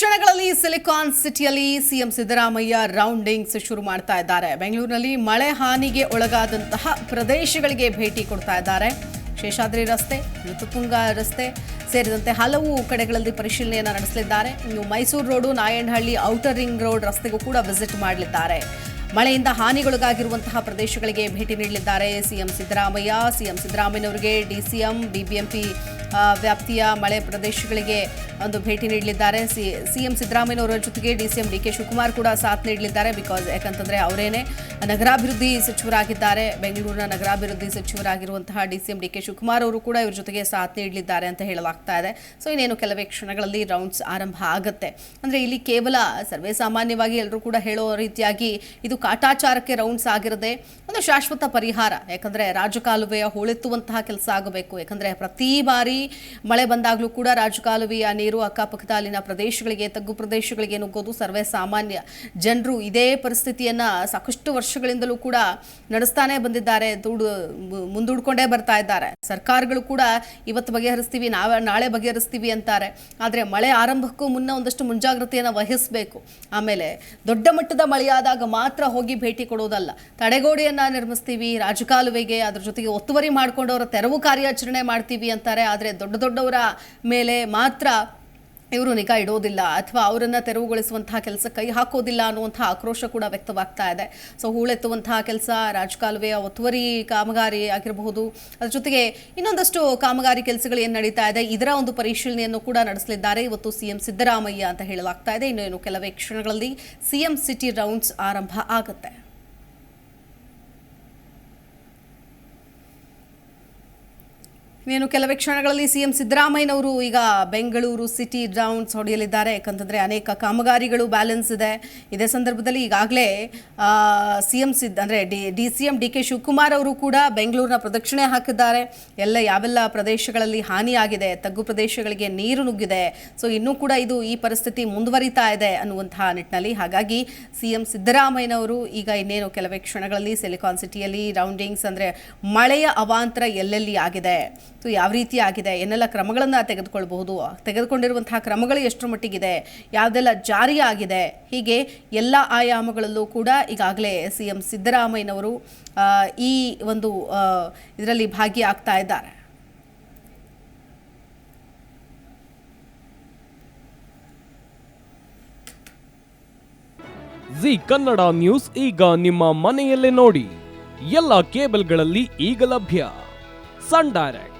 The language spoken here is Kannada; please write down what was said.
ಕ್ಷಣಗಳಲ್ಲಿ ಸಿಲಿಕಾನ್ ಸಿಟಿಯಲ್ಲಿ ಸಿಎಂ ಸಿದ್ದರಾಮಯ್ಯ ರೌಂಡಿಂಗ್ಸ್ ಶುರು ಮಾಡ್ತಾ ಇದ್ದಾರೆ. ಬೆಂಗಳೂರಿನಲ್ಲಿ ಮಳೆ ಹಾನಿಗೆ ಒಳಗಾದಂತಹ ಪ್ರದೇಶಗಳಿಗೆ ಭೇಟಿ ಕೊಡ್ತಾ ಇದ್ದಾರೆ. ಶೇಷಾದ್ರಿ ರಸ್ತೆ, ಋತುಪುಂಗ ರಸ್ತೆ ಸೇರಿದಂತೆ ಹಲವು ಕಡೆಗಳಲ್ಲಿ ಪರಿಶೀಲನೆಯನ್ನು ನಡೆಸಲಿದ್ದಾರೆ. ಇನ್ನು Mysuru road Nayandahalli outer ring road ರಸ್ತೆಗೂ ಕೂಡ ವಿಸಿಟ್ ಮಾಡಲಿದ್ದಾರೆ. ಮಳೆಯಿಂದ ಹಾನಿಗೊಳಗಾಗಿರುವಂತಹ ಪ್ರದೇಶಗಳಿಗೆ ಭೇಟಿ ನೀಡಲಿದ್ದಾರೆ ಸಿಎಂ ಸಿದ್ದರಾಮಯ್ಯ. ಸಿಎಂ ಸಿದ್ದರಾಮಯ್ಯನವರಿಗೆ ಡಿಸಿಎಂ, ಬಿಬಿಎಂಪಿ ವ್ಯಾಪ್ತಿಯ ಮಳೆ ಪ್ರದೇಶಗಳಿಗೆ ಒಂದು ಭೇಟಿ ನೀಡಲಿದ್ದಾರೆ. ಸಿ, ಸಿಎಂ ಸಿದ್ದರಾಮಯ್ಯನವರ ಜೊತೆಗೆ ಡಿಸಿಎಂ ಡಿ ಕೆ ಶಿವಕುಮಾರ್ ಕೂಡ ಸಾಥ್ ನೀಡಲಿದ್ದಾರೆ. ಬಿಕಾಸ್ ಯಾಕಂತಂದ್ರೆ ಅವರೇನೆ ನಗರಾಭಿವೃದ್ಧಿ ಸಚಿವರಾಗಿದ್ದಾರೆ. ಬೆಂಗಳೂರಿನ ನಗರಾಭಿವೃದ್ಧಿ ಸಚಿವರಾಗಿರುವಂತಹ ಡಿಸಿಎಂ ಡಿ ಕೆ ಶಿವಕುಮಾರ್ ಅವರು ಕೂಡ ಇವ್ರ ಜೊತೆಗೆ ಸಾಥ್ ನೀಡಲಿದ್ದಾರೆ ಅಂತ ಹೇಳಲಾಗ್ತಾ ಇದೆ. ಸೊ, ಇನ್ನೇನು ಕೆಲವೇ ಕ್ಷಣಗಳಲ್ಲಿ ರೌಂಡ್ಸ್ ಆರಂಭ ಆಗುತ್ತೆ. ಅಂದ್ರೆ ಇಲ್ಲಿ ಕೇವಲ ಸರ್ವೇ ಸಾಮಾನ್ಯವಾಗಿ ಎಲ್ಲರೂ ಕೂಡ ಹೇಳೋ ರೀತಿಯಾಗಿ ಇದು ಕಾಟಾಚಾರಕ್ಕೆ ರೌಂಡ್ಸ್ ಆಗಿರದೆ ಒಂದು ಶಾಶ್ವತ ಪರಿಹಾರ. ಯಾಕಂದ್ರೆ ರಾಜಕಾಲುವೆಯ ಹೂಳೆತ್ತುವಂತಹ ಕೆಲಸ ಆಗಬೇಕು. ಯಾಕಂದ್ರೆ ಪ್ರತಿ ಬಾರಿ ಮಳೆ ಬಂದಾಗಲೂ ಕೂಡ ರಾಜಕಾಲುವೆಯ ನೀರು ಅಕ್ಕಪಕ್ಕದ ಅಲ್ಲಿನ ಪ್ರದೇಶಗಳಿಗೆ, ತಗ್ಗು ಪ್ರದೇಶಗಳಿಗೆ ನುಗ್ಗೋದು ಸರ್ವೇ ಸಾಮಾನ್ಯ. ಜನರು ಇದೇ ಪರಿಸ್ಥಿತಿಯನ್ನ ಸಾಕಷ್ಟು ವರ್ಷಗಳಿಂದಲೂ ಕೂಡ ನಡೆಸ್ತಾನೆ ಬಂದಿದ್ದಾರೆ. ದುಡ್ ಮುಂದೂಡ್ಕೊಂಡೇ ಬರ್ತಾ ಇದ್ದಾರೆ. ಸರ್ಕಾರಗಳು ಕೂಡ ಇವತ್ತು ಬಗೆಹರಿಸ್ತೀವಿ, ನಾವೇ ನಾಳೆ ಬಗೆಹರಿಸ್ತೀವಿ ಅಂತಾರೆ. ಆದರೆ ಮಳೆ ಆರಂಭಕ್ಕೂ ಮುನ್ನ ಒಂದಷ್ಟು ಮುಂಜಾಗ್ರತೆಯನ್ನು ವಹಿಸಬೇಕು. ಆಮೇಲೆ ದೊಡ್ಡ ಮಟ್ಟದ ಮಳೆಯಾದಾಗ ಮಾತ್ರ ಹೋಗಿ ಭೇಟಿ ಕೊಡೋದಲ್ಲ. ತಡೆಗೋಡೆಯನ್ನ ನಿರ್ಮಿಸ್ತೀವಿ, ರಾಜಕಾಲುವೆಗೆ ಅದ್ರ ಜೊತೆಗೆ ಒತ್ತುವರಿ ಮಾಡ್ಕೊಂಡು ಅವರ ತೆರವು ಕಾರ್ಯಾಚರಣೆ ಮಾಡ್ತೀವಿ ಅಂತಾರೆ. ಆದರೆ ದೊಡ್ಡ ದೊಡ್ಡವರ ಮೇಲೆ ಮಾತ್ರ ಇವರು ನಿಗಾ ಇಡೋದಿಲ್ಲ ಅಥವಾ ಅವರನ್ನು ತೆರವುಗೊಳಿಸುವಂತಹ ಕೆಲಸ ಕೈ ಹಾಕೋದಿಲ್ಲ ಅನ್ನುವಂಥ ಆಕ್ರೋಶ ಕೂಡ ವ್ಯಕ್ತವಾಗ್ತಾ ಇದೆ. ಸೊ ಹೂಳೆತ್ತುವಂತಹ ಕೆಲಸ ರಾಜಕಾಲುವೆಯ ಒತ್ತುವರಿ ಕಾಮಗಾರಿ ಆಗಿರಬಹುದು. ಅದ್ರ ಜೊತೆಗೆ ಇನ್ನೊಂದಷ್ಟು ಕಾಮಗಾರಿ ಕೆಲಸಗಳು ಏನು ನಡೀತಾ ಇದೆ, ಇದರ ಒಂದು ಪರಿಶೀಲನೆಯನ್ನು ಕೂಡ ನಡೆಸಲಿದ್ದಾರೆ. ಇವತ್ತು ಸಿಎಂ ಸಿದ್ದರಾಮಯ್ಯ ಅಂತ ಹೇಳಲಾಗ್ತಾ ಇದೆ. ಇನ್ನು ಏನು ಕೆಲವೇ ಕ್ಷಣಗಳಲ್ಲಿ ಸಿಎಂ ಸಿಟಿ ರೌಂಡ್ಸ್ ಆರಂಭ ಆಗುತ್ತೆ. ಇನ್ನೇನು ಕೆಲವೇ ಕ್ಷಣಗಳಲ್ಲಿ ಸಿಎಂ ಸಿದ್ದರಾಮಯ್ಯನವರು ಈಗ ಬೆಂಗಳೂರು, ಸಿಟಿ ರೌಂಡ್ಸ್ ಹೊಡೆಯಲಿದ್ದಾರೆ. ಯಾಕಂತಂದರೆ ಅನೇಕ ಕಾಮಗಾರಿಗಳು ಬ್ಯಾಲೆನ್ಸ್ ಇದೆ. ಇದೇ ಸಂದರ್ಭದಲ್ಲಿ ಈಗಾಗಲೇ ಸಿಎಂ ಸಿದ್ ಅಂದರೆ D D C M D K Shivakumar ಅವರು ಕೂಡ ಬೆಂಗಳೂರಿನ ಪ್ರದಕ್ಷಿಣೆ ಹಾಕಿದ್ದಾರೆ. ಎಲ್ಲ ಯಾವೆಲ್ಲ ಪ್ರದೇಶಗಳಲ್ಲಿ ಹಾನಿಯಾಗಿದೆ, ತಗ್ಗು ಪ್ರದೇಶಗಳಿಗೆ ನೀರು ನುಗ್ಗಿದೆ. ಸೊ ಇನ್ನೂ ಕೂಡ ಇದು ಈ ಪರಿಸ್ಥಿತಿ ಮುಂದುವರಿತಾ ಇದೆ ಅನ್ನುವಂತಹ ನಿಟ್ಟಿನಲ್ಲಿ. ಹಾಗಾಗಿ ಸಿಎಂ ಸಿದ್ದರಾಮಯ್ಯನವರು ಈಗ ಇನ್ನೇನು ಕೆಲವೇ ಕ್ಷಣಗಳಲ್ಲಿ ಸಿಲಿಕಾನ್ ಸಿಟಿಯಲ್ಲಿ ರೌಂಡಿಂಗ್ಸ್ ಅಂದರೆ ಮಳೆಯ ಅವಾಂತರ ಎಲ್ಲೆಲ್ಲಿ ಆಗಿದೆ? ಯಾವ ರೀತಿ ಆಗಿದೆ, ಏನೆಲ್ಲ ಕ್ರಮಗಳನ್ನು ತೆಗೆದುಕೊಳ್ಬಹುದು, ತೆಗೆದುಕೊಂಡಿರುವಂತಹ ಕ್ರಮಗಳು ಎಷ್ಟರ ಮಟ್ಟಿಗಿದೆ, ಯಾವುದೆಲ್ಲ ಜಾರಿ ಆಗಿದೆ, ಹೀಗೆ ಎಲ್ಲ ಆಯಾಮಗಳಲ್ಲೂ ಕೂಡ ಈಗಾಗಲೇ ಸಿ ಎಂ ಸಿದ್ದರಾಮಯ್ಯನವರು ಈ ಒಂದು ಇದರಲ್ಲಿ ಭಾಗಿಯಾಗ್ತಾ ಇದ್ದಾರೆ. ಜಿ ಕನ್ನಡ ನ್ಯೂಸ್ ಈಗ ನಿಮ್ಮ ಮನೆಯಲ್ಲೇ ನೋಡಿ, ಎಲ್ಲ ಕೇಬಲ್ಗಳಲ್ಲಿ ಈಗ ಲಭ್ಯ. Sun Direct.